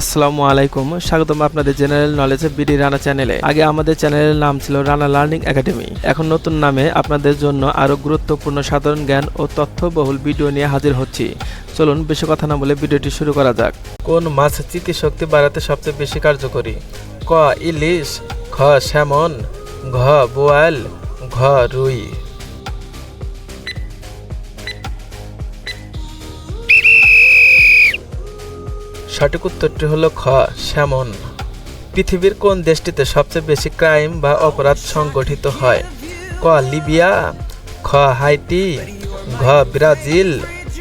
আসসালামু আলাইকুম, স্বাগতম আপনাদের জেনারেল নলেজে বিডি রানা চ্যানেলে আগে আমাদের চ্যানেলের নাম ছিল রানা লার্নিং একাডেমি এখন নতুন নামে আপনাদের জন্য আরও গুরুত্বপূর্ণ সাধারণ জ্ঞান ও তথ্যবহুল ভিডিও নিয়ে হাজির হচ্ছি। চলুন বেশি কথা না বলে ভিডিওটি শুরু করা যাক। কোন মাছ স্মৃতিশক্তি বাড়াতে সবচেয়ে বেশি কার্যকরী? ক, ইলিশ খ স্যামন, ঘ, বোয়াল, ঘ, রুই। সঠিক উত্তরটি হলো খ স্যামন পৃথিবীর কোন দেশটিতে সবচেয়ে বেশি ক্রাইম বা অপরাধ সংগঠিত হয়? ক, লিবিয়া। খ, হাইটি। ঘ, ব্রাজিল।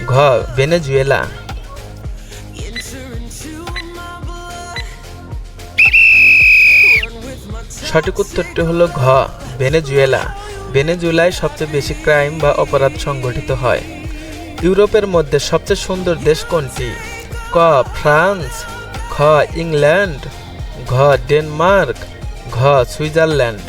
ঘ, ভেনেজুয়েলা। সঠিক উত্তরটি হলো ঘ, ভেনেজুয়েলা। ভেনেজুয়েলায় সবচেয়ে বেশি ক্রাইম বা অপরাধ সংগঠিত হয়। ইউরোপের মধ্যে সবচেয়ে সুন্দর দেশ কোনটি? ক ফ্রান্স, খ ইংল্যান্ড, ঘ ডেনমার্ক, ঘ সুইজারল্যান্ড।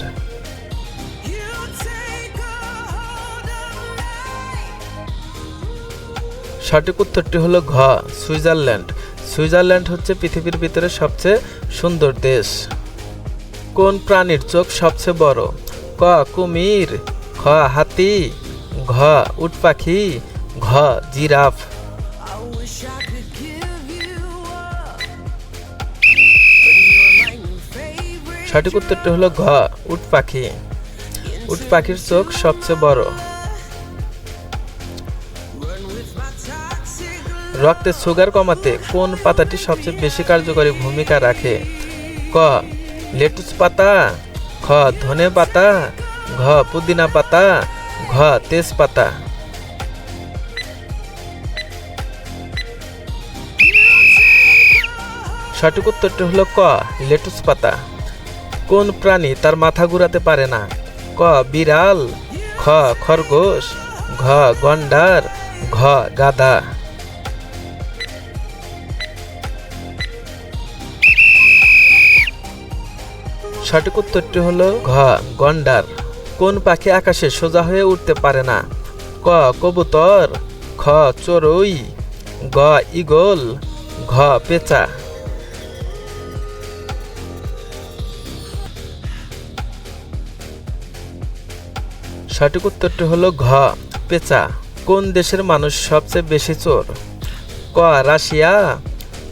সঠিক উত্তরটি হলো ঘ, সুইজারল্যান্ড। সুইজারল্যান্ড হচ্ছে পৃথিবীর ভিতরে সবচেয়ে সুন্দর দেশ। কোন প্রাণীর চোখ সবচেয়ে বড়? ক, কুমির, খ, হাতি, ঘ, উট পাখি, ঘ, জিরাফ। সঠিক উত্তরটি হলো ঘ, উট পাখি। উট পাখির চোখ সবচেয়ে বড়। রক্তে সুগার কমাতে কোন পাতাটি সবচেয়ে বেশি কার্যকরী ভূমিকা রাখে? ক, লেটুস পাতা। খ, ধনে পাতা। ঘ, পুদিনা পাতা। ঘ তেজ পাতা সঠিক উত্তরটি হলো ক, লেটুস পাতা। কোন প্রাণী তার মাথা ঘুরাতে পারে না? ক, বিড়াল, খ, খরগোশ, ঘ, গন্ডার, ঘ গাদা সঠিক উত্তরটি হলো ঘ, গন্ডার। কোন পাখি আকাশে সোজা হয়ে উঠতে পারে না? ক, কবুতর, খ, চড়ুই, গ, ইগল, ঘ, পেঁচা। সঠিক উত্তরটি হলো ঘ। পেঁচা, কোন দেশের মানুষ সবচেয়ে বেশি চোর? ক, রাশিয়া,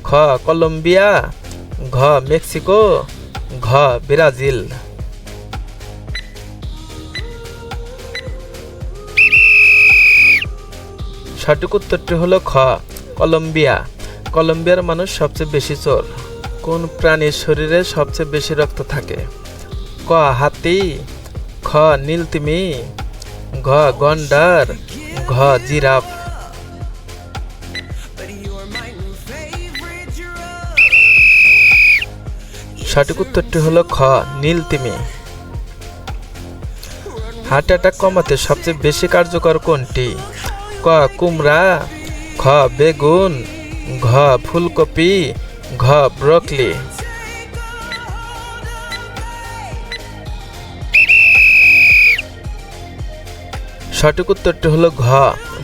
খ, কলম্বিয়া, ঘ, মেক্সিকো, ঘ, ব্রাজিল। সঠিক উত্তরটি হলো খ, কলম্বিয়া। কলম্বিয়ার মানুষ সবচেয়ে বেশি চোর। কোন প্রাণীর শরীরে সবচেয়ে বেশি রক্ত থাকে? ক, হাতি নীলতিমি, ঘ গন্ডার ঘ জিরাফ। সঠিক উত্তরটি হলো খ, নীলতিমি। হার্ট অ্যাটাক কমাতে সবচেয়ে বেশি কার্যকর কোনটি? ক, কুমড়া, খ বেগুন, ঘ ফুলকপি, ঘ ব্রকলি। সঠিক উত্তরটি হলো ঘ,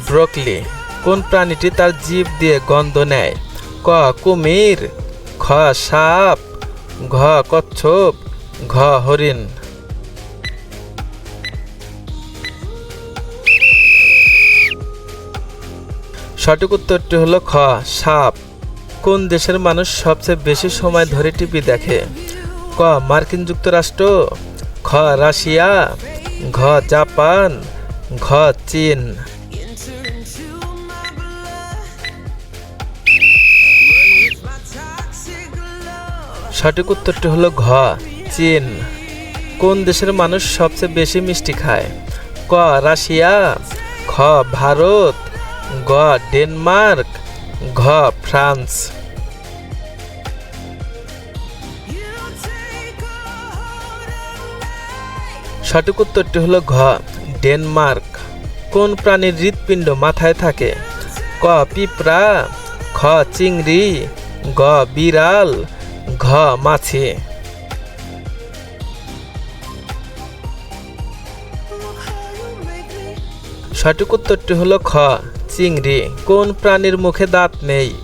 ব্রকলি। কোন প্রাণীটি তার জীব দিয়ে গন্ধ নেয়? ক, কুমির। খ, সাপ। ঘ, কচ্ছপ। ঘ, হরিণ। সঠিক উত্তরটি হলো খ, সাপ। কোন দেশের মানুষ সবচেয়ে বেশি সময় ধরে টিভি দেখে? ক, মার্কিন যুক্তরাষ্ট্র। খ, রাশিয়া। ঘ, জাপান। ঘ চীন। সঠিক উত্তরটি হলো ঘ চীন। কোন দেশের মানুষ সবচেয়ে বেশি মিষ্টি খায়? ক, রাশিয়া। খ, ভারত। গ, ডেনমার্ক। ঘ, ফ্রান্স। সঠিক উত্তরটি হলো ঘ। ডেনমার্ক। কোন প্রাণীর হৃৎপিণ্ড মাথায় থাকে? ক, পিঁপড়া, খ, চিংড়ি, গ, বিড়াল, ঘ, মাছি। সঠিক উত্তরটি হলো খ, চিংড়ি। কোন প্রাণীর মুখে দাঁত নেই?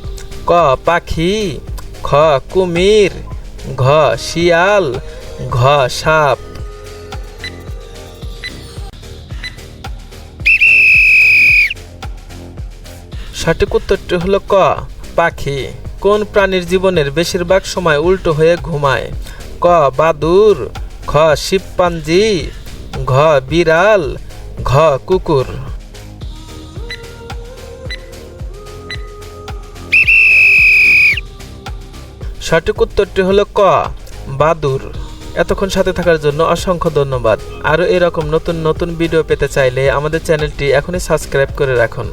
ক, পাখি, খ, কুমির, ঘ, শিয়াল, ঘ, সাপ। সঠিক উত্তরটি হলো ক, পাখি। কোন প্রাণীর জীবনের বেশিরভাগ সময় উল্টো হয়ে ঘুমায়? ক, বাদুর। খ শিবপাঞ্জি ঘ, বিড়াল। ঘ, কুকুর। সঠিক উত্তরটি হলো ক, বাদুর। এতক্ষণ সাথে থাকার জন্য অসংখ্য ধন্যবাদ। আরও এরকম নতুন নতুন ভিডিও পেতে চাইলে আমাদের চ্যানেলটি এখনই সাবস্ক্রাইব করে রাখুন।